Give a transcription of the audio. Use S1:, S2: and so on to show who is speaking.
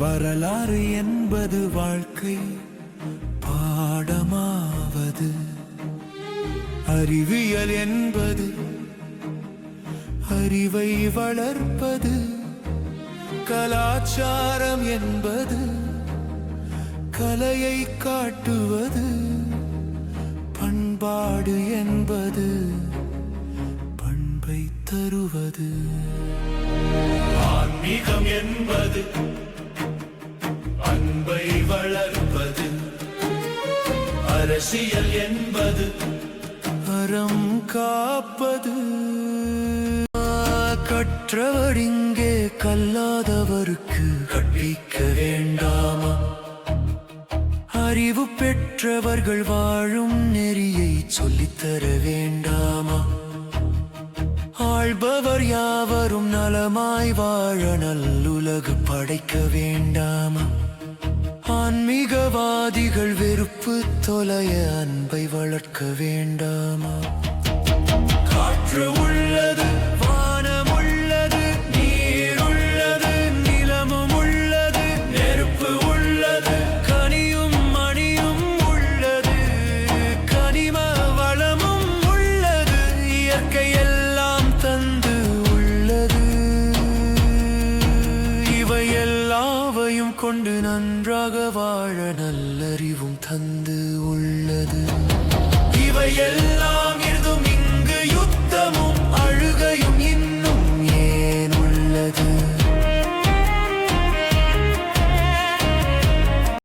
S1: வரலாறு என்பது வாழ்க்கை பாடமாவது. அறிவியல் என்பது அறிவை வளர்ப்பது. கலாச்சாரம் என்பது கலையை காட்டுவது. பண்பாடு என்பது பண்பை தருவது. ஆன்மீகம் என்பது அரசியல் என்பது அறம் காப்பது. கற்றவர் இங்கே கல்லாதவருக்கு கற்பிக்க வேண்டாமா? அறிவு பெற்றவர்கள் வாழும் நெறியை சொல்லித்தர வேண்டாமா? ஆள்பவர் யாவரும் நலமாய் வாழ நல்லுலகு படைக்க வேண்டாமா? ஆன்மீகவாதிகள் வெறுப்பு தொலைய அன்பை வளர்க்க வேண்டாமா? காற்று உள்ள கொண்டு நன்றாக வாழ நல்லறிவும் தந்து உள்ளது. இவை எல்லாம்